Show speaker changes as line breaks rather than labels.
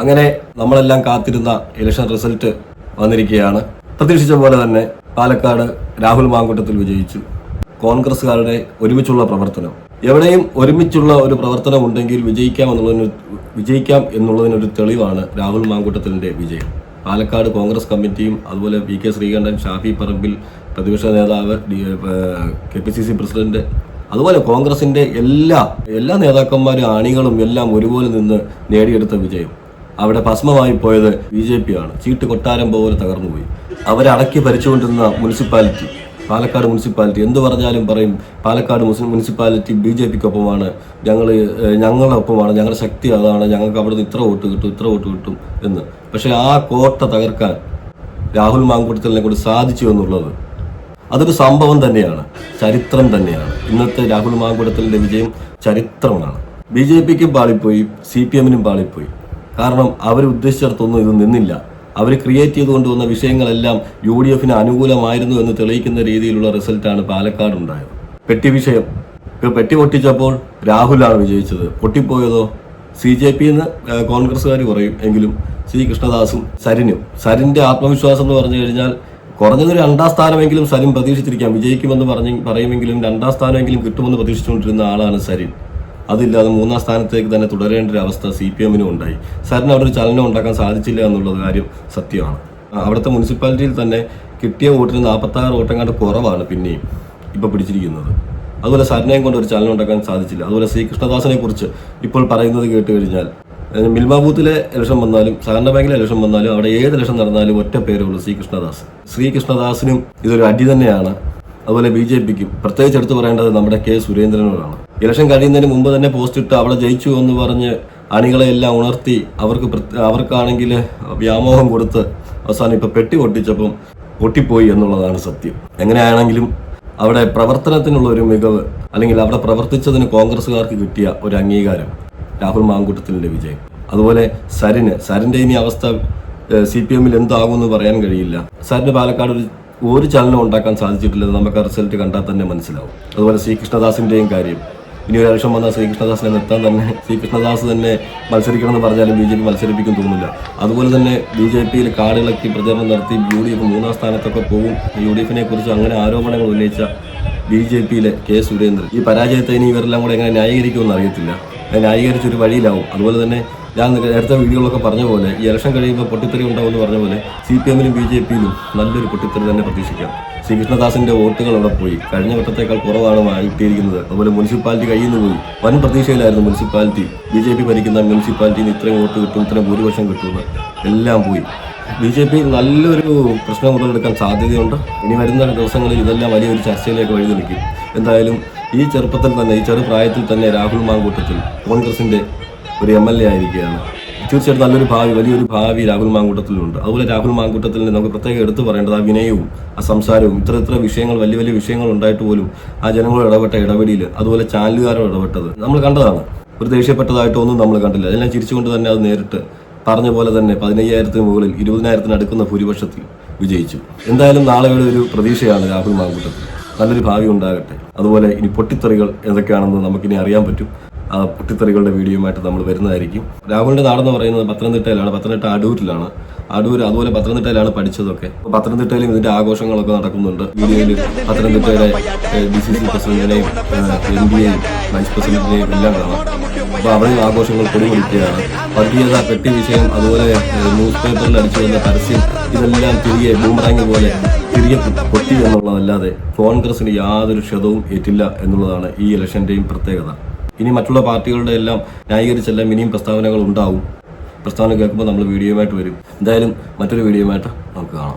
അങ്ങനെ നമ്മളെല്ലാം കാത്തിരുന്ന ഇലക്ഷൻ റിസൾട്ട് വന്നിരിക്കുകയാണ്. പ്രതീക്ഷിച്ച പോലെ തന്നെ പാലക്കാട് രാഹുൽ മാങ്കൂട്ടത്തിൽ വിജയിച്ചു. കോൺഗ്രസ്സുകാരുടെ ഒരുമിച്ചുള്ള പ്രവർത്തനം. എവിടെയും ഒരുമിച്ചുള്ള ഒരു പ്രവർത്തനം ഉണ്ടെങ്കിൽ വിജയിക്കാം എന്നുള്ളതിന് വിജയിക്കാം എന്നുള്ളതിനൊരു തെളിവാണ് രാഹുൽ മാങ്കൂട്ടത്തിന്റെ വിജയം. പാലക്കാട് കോൺഗ്രസ് കമ്മിറ്റിയും അതുപോലെ വി കെ ശ്രീകണ്ഠൻ ഷാഫി പറമ്പിൽ പ്രതിപക്ഷ നേതാവ് K P C C president അതുപോലെ കോൺഗ്രസിന്റെ എല്ലാ എല്ലാ നേതാക്കന്മാരും ആണികളും എല്ലാം ഒരുപോലെ നിന്ന് നേടിയെടുത്ത വിജയം. അവിടെ ഭസ്മമായി പോയത് ബി ജെ പി ആണ്. ചീട്ട് കൊട്ടാരം പോലെ തകർന്നുപോയി. അവരെ അടക്കി ഭരിച്ചുകൊണ്ടിരുന്ന മുനിസിപ്പാലിറ്റി പാലക്കാട് മുനിസിപ്പാലിറ്റി എന്ത് പറഞ്ഞാലും പറയും. പാലക്കാട് മുസ്ലിം മുനിസിപ്പാലിറ്റി ബി ജെ പിക്കൊപ്പമാണ്. ഞങ്ങൾ ഞങ്ങളുടെ ഒപ്പമാണ് ഞങ്ങളുടെ ശക്തി അതാണ്. ഞങ്ങൾക്ക് അവിടെ നിന്ന് ഇത്ര വോട്ട് കിട്ടും ഇത്ര വോട്ട് കിട്ടും എന്ന്. പക്ഷേ ആ കോട്ട തകർക്കാൻ രാഹുൽ മാങ്കൂട്ടത്തിലിനെ കൂടി സാധിച്ചു എന്നുള്ളത് അതൊരു സംഭവം തന്നെയാണ്. ചരിത്രം തന്നെയാണ്. ഇന്നത്തെ രാഹുൽ മാങ്കുടത്തലിന്റെ വിജയം ചരിത്രമാണ്. ബി ജെ പിക്കും പാളിപ്പോയി സി പി എമ്മിനും പാളിപ്പോയി. കാരണം അവർ ഉദ്ദേശിച്ചിടത്തൊന്നും ഇത് നിന്നില്ല. അവർ ക്രിയേറ്റ് ചെയ്ത് കൊണ്ടുവന്ന വിഷയങ്ങളെല്ലാം യു ഡി എഫിന് അനുകൂലമായിരുന്നു എന്ന് തെളിയിക്കുന്ന രീതിയിലുള്ള റിസൾട്ടാണ് പാലക്കാട് ഉണ്ടായത്. പെട്ടി വിഷയം. പെട്ടി പൊട്ടിച്ചപ്പോൾ രാഹുലാണ് വിജയിച്ചത്. പൊട്ടിപ്പോയതോ? സി ജെ പി എന്ന് കോൺഗ്രസ്സുകാർ പറയും. എങ്കിലും സി കൃഷ്ണദാസും സരിനും. സരിന്റെ ആത്മവിശ്വാസം എന്ന് പറഞ്ഞു കഴിഞ്ഞാൽ കുറഞ്ഞത് രണ്ടാം സ്ഥാനമെങ്കിലും സരിൻ പ്രതീക്ഷിച്ചിരിക്കാം. വിജയിക്കുമെന്ന് പറഞ്ഞ് പറയുമെങ്കിലും രണ്ടാം സ്ഥാനമെങ്കിലും കിട്ടുമെന്ന് പ്രതീക്ഷിച്ചുകൊണ്ടിരുന്ന ആളാണ് സരിൻ. അതില്ലാതെ മൂന്നാം സ്ഥാനത്തേക്ക് തന്നെ തുടരേണ്ട ഒരു അവസ്ഥ സി പി എമ്മിനും ഉണ്ടായി. സാറിന് അവിടെ ഒരു ചലനം ഉണ്ടാക്കാൻ സാധിച്ചില്ല എന്നുള്ളത് കാര്യം സത്യമാണ്. അവിടുത്തെ മുനിസിപ്പാലിറ്റിയിൽ തന്നെ കിട്ടിയ വോട്ടിന് നാൽപ്പത്തി ആറ് വോട്ടെങ്ങാണ്ട് കുറവാണ് പിന്നെയും ഇപ്പൊ പിടിച്ചിരിക്കുന്നത്. അതുപോലെ സരിനെയും കൊണ്ട് ഒരു ചലനം ഉണ്ടാക്കാൻ സാധിച്ചില്ല. അതുപോലെ ശ്രീകൃഷ്ണദാസിനെ കുറിച്ച് ഇപ്പോൾ പറയുന്നത് കേട്ട് കഴിഞ്ഞാൽ മിൽമ ബൂത്തിലെ ഇലക്ഷൻ വന്നാലും സഹകരണ ബാങ്കിലെ ഇലക്ഷൻ വന്നാലും അവിടെ ഏത് ഇലക്ഷൻ നടന്നാലും ഒറ്റ പേരേ ഉള്ളൂ ശ്രീകൃഷ്ണദാസ്. ശ്രീകൃഷ്ണദാസിനും ഇതൊരു അടി തന്നെയാണ്. അതുപോലെ ബി ജെ പിക്കും പ്രത്യേകിച്ച് എടുത്തു പറയേണ്ടത് നമ്മുടെ കെ സുരേന്ദ്രനോടാണ്. ഇലക്ഷൻ കഴിയുന്നതിന് മുമ്പ് തന്നെ പോസ്റ്റ് ഇട്ട് അവളെ ജയിച്ചു എന്ന് പറഞ്ഞ് അണികളെ എല്ലാം ഉണർത്തി അവർക്ക് അവർക്കാണെങ്കിൽ വ്യാമോഹം കൊടുത്ത് അവസാനം ഇപ്പൊ പെട്ടി പൊട്ടിച്ചപ്പം പൊട്ടിപ്പോയി എന്നുള്ളതാണ് സത്യം. എങ്ങനെയാണെങ്കിലും അവിടെ പ്രവർത്തനത്തിനുള്ള ഒരു മികവ് അല്ലെങ്കിൽ അവിടെ പ്രവർത്തിച്ചതിന് കോൺഗ്രസ്സുകാർക്ക് കിട്ടിയ ഒരു അംഗീകാരം രാഹുൽ മാങ്കൂട്ടത്തിന്റെ വിജയം. അതുപോലെ സരിന് സരിന്റെ ഇനി അവസ്ഥ സി പി എമ്മിൽ എന്താകുമെന്ന് പറയാൻ കഴിയില്ല. സരിന് പാലക്കാട് ഒരു ഒരു ചലനം ഉണ്ടാക്കാൻ സാധിച്ചിട്ടില്ലെന്ന് നമുക്ക് റിസൾട്ട് കണ്ടാൽ തന്നെ മനസ്സിലാവും. അതുപോലെ കൃഷ്ണദാസിന്റെയും കാര്യം. ഇനി ഒരു ആവശ്യം വന്നാൽ ശ്രീകൃഷ്ണദാസിനെ നിർത്താൻ തന്നെ ശ്രീകൃഷ്ണദാസ് തന്നെ മത്സരിക്കണം എന്ന് പറഞ്ഞാലും ബി ജെ പി മത്സരിപ്പിക്കും തോന്നുന്നില്ല. അതുപോലെ തന്നെ ബി ജെ പിയിൽ കാടിളക്കി പ്രചരണം നടത്തി യു ഡി എഫ് മൂന്നാം സ്ഥാനത്തൊക്കെ പോകും. യു ഡി എഫിനെ കുറിച്ച് അങ്ങനെ ആരോപണങ്ങൾ ഉന്നയിച്ച ബി ജെ പിയിലെ കെ സുരേന്ദ്രൻ. ഈ പരാജയത്തെ ഇനി ഇവരെല്ലാം കൂടെ എങ്ങനെ ന്യായീകരിക്കുമെന്ന് അറിയത്തില്ല. ന്യായീകരിച്ചൊരു വഴിയിലാവും. അതുപോലെ തന്നെ ഞാൻ നേരത്തെ വീഡിയോകളൊക്കെ പറഞ്ഞ പോലെ ഈ ഇലക്ഷൻ കഴിയുമ്പോൾ പൊട്ടിത്തെറി ഉണ്ടാവുമെന്ന് പറഞ്ഞ പോലെ സി പി എമ്മിലും ബി ജെ പിയിലും നല്ലൊരു പൊട്ടിത്തെറി തന്നെ പ്രതീക്ഷിക്കാം. ശ്രീകൃഷ്ണദാസിന്റെ വോട്ടുകൾ അവിടെ പോയി. കഴിഞ്ഞ വട്ടത്തേക്കാൾ കുറവാണ് കിട്ടിയിരിക്കുന്നത് അതുപോലെ മുനിസിപ്പാലിറ്റി കയ്യിൽ നിന്ന് പോയി. വൻ പ്രതീക്ഷയിലായിരുന്നു മുനിസിപ്പാലിറ്റി. ബി ജെ പി ഭരിക്കുന്ന മുനിസിപ്പാലിറ്റിയിൽ നിന്ന് ഇത്രയും വോട്ട് കിട്ടും ഇത്രയും ഭൂരിപക്ഷം കിട്ടുമെന്ന് എല്ലാം പോയി. ബി ജെ പി നല്ലൊരു പ്രശ്നം ഉടലെടുക്കാൻ സാധ്യതയുണ്ട്. ഇനി വരുന്ന ദിവസങ്ങളിൽ ഇതെല്ലാം വലിയൊരു ചർച്ചയിലേക്ക് വഴി നിൽക്കും എന്തായാലും ഈ ചെറുപ്പത്തിൽ തന്നെ ഈ ചെറുപ്രായത്തിൽ തന്നെ രാഹുൽ മാങ്കൂട്ടത്തിൽ കോൺഗ്രസിന്റെ ഒരു എം എൽ എ ആയിരിക്കുകയാണ്. തീർച്ചയായിട്ടും നല്ലൊരു ഭാവി വലിയൊരു ഭാവി രാഹുൽ മാങ്കൂട്ടത്തിലുണ്ട്. അതുപോലെ രാഹുൽ മാങ്കൂട്ടത്തിൽ നമുക്ക് പ്രത്യേകം എടുത്തു പറയേണ്ടത് ആ വിനയവും ആ സംസാരവും ഇത്ര ഇത്ര വിഷയങ്ങൾ വലിയ വലിയ വിഷയങ്ങൾ ഉണ്ടായിട്ട് പോലും ആ ജനങ്ങളോട് ഇടപെട്ട ഇടപെടിയിൽ അതുപോലെ ചാനലുകാരോട് ഇടപെട്ടത് നമ്മൾ കണ്ടതാണ്. ഒരു ദേഷ്യപ്പെട്ടതായിട്ടൊന്നും നമ്മൾ കണ്ടില്ല. അതെല്ലാം ചിരിച്ചുകൊണ്ട് തന്നെ അത് നേരിട്ട് പറഞ്ഞ പോലെ തന്നെ പതിനയ്യായിരത്തിന് മുകളിൽ ഇരുപതിനായിരത്തിന് അടുക്കുന്ന ഭൂരിപക്ഷത്തിൽ വിജയിച്ചു. എന്തായാലും നാളെയുടെ ഒരു പ്രതീക്ഷയാണ് രാഹുൽ മാങ്കൂട്ടത്തിൽ. നല്ലൊരു ഭാവി ഉണ്ടാകട്ടെ. അതുപോലെ ഇനി പൊട്ടിത്തെറികൾ എന്തൊക്കെയാണെന്ന് നമുക്കിനി അറിയാൻ പറ്റും. പൊട്ടിത്തെറികളുടെ വീഡിയോയുമായിട്ട് നമ്മൾ വരുന്നതായിരിക്കും. രാഹുലിന്റെ നാടെന്ന് പറയുന്നത് പത്തനംതിട്ടയിലാണ്. പത്തനംതിട്ട അടൂരിലാണ്. അടൂർ അതുപോലെ പത്തനംതിട്ടയിലാണ് പഠിച്ചതൊക്കെ. പത്തനംതിട്ടയിലും ഇതിന്റെ ആഘോഷങ്ങളൊക്കെ നടക്കുന്നുണ്ട്. വീഡിയോയിൽ പത്തനംതിട്ടയിലെ ഡി സി സി പ്രസിഡന്റിനെയും വൈസ് പ്രസിഡന്റിനെയും എല്ലാം കാണാം. അപ്പോൾ അവിടെ ആഘോഷങ്ങൾ പൊടിപൊടിക്കുകയാണ് വർഗീയത പെട്ടി വിഷയം അതുപോലെ ന്യൂസ് പേപ്പറിൽ അടിച്ചു വന്ന പരസ്യം ഇതെല്ലാം തിരികെ ബൂമറാങ് പോലെ തിരികെ പൊട്ടി എന്നുള്ളതല്ലാതെ കോൺഗ്രസിന് യാതൊരു ക്ഷതവും ഏറ്റില്ല എന്നുള്ളതാണ് ഈ ഇലക്ഷന്റെയും പ്രത്യേകത. ഇനി മറ്റുള്ള പാർട്ടികളുടെ എല്ലാം ന്യായീകരിച്ചെല്ലാം ഇനിയും പ്രസ്താവനകൾ ഉണ്ടാവും. പ്രസ്താവന കേൾക്കുമ്പോൾ നമ്മൾ വീഡിയോയുമായിട്ട് വരും. എന്തായാലും മറ്റൊരു വീഡിയോയുമായിട്ട് നമുക്ക് കാണാം.